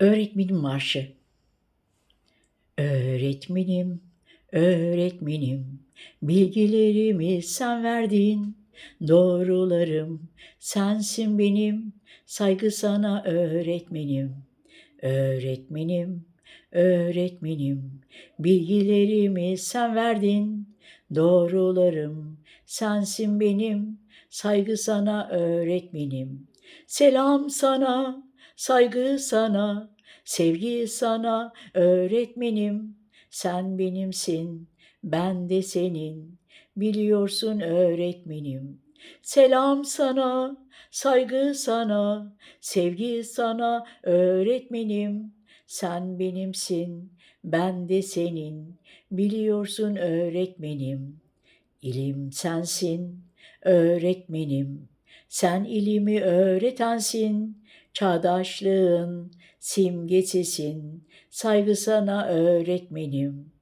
Öğretmenim Marşı Öğretmenim, öğretmenim, bilgilerimi sen verdin. Doğrularım sensin benim, saygı sana öğretmenim. Öğretmenim, öğretmenim, bilgilerimi sen verdin. Doğrularım sensin benim, saygı sana öğretmenim. Selam sana, saygı sana, sevgi sana öğretmenim. Sen benimsin, ben de senin. Biliyorsun öğretmenim. Selam sana, saygı sana, sevgi sana öğretmenim. Sen benimsin, ben de senin. Biliyorsun öğretmenim. İlim sensin, öğretmenim. Sen ilimi öğretensin, çağdaşlığın simgesisin. Saygı sana öğretmenim.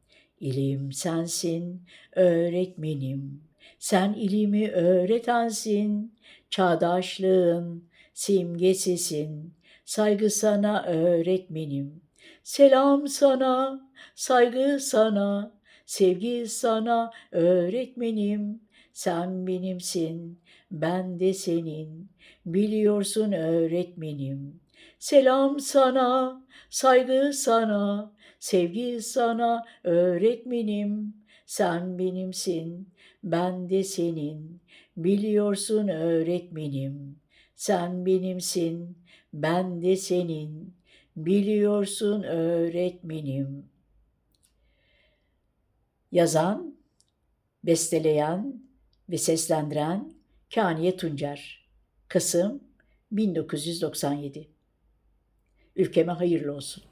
İlim sensin, öğretmenim. Sen ilimi öğretensin, çağdaşlığın simgesisin. Saygı sana öğretmenim. Selam sana, saygı sana, sevgi sana öğretmenim. Sen benimsin, ben de senin. Biliyorsun öğretmenim. Selam sana, saygı sana, sevgi sana öğretmenim. Sen benimsin, ben de senin. Biliyorsun öğretmenim. Sen benimsin, ben de senin. Biliyorsun öğretmenim. Yazan, besteleyen ve seslendiren Kaniye Tuncer. Kasım 1997. Ülkeme hayırlı olsun.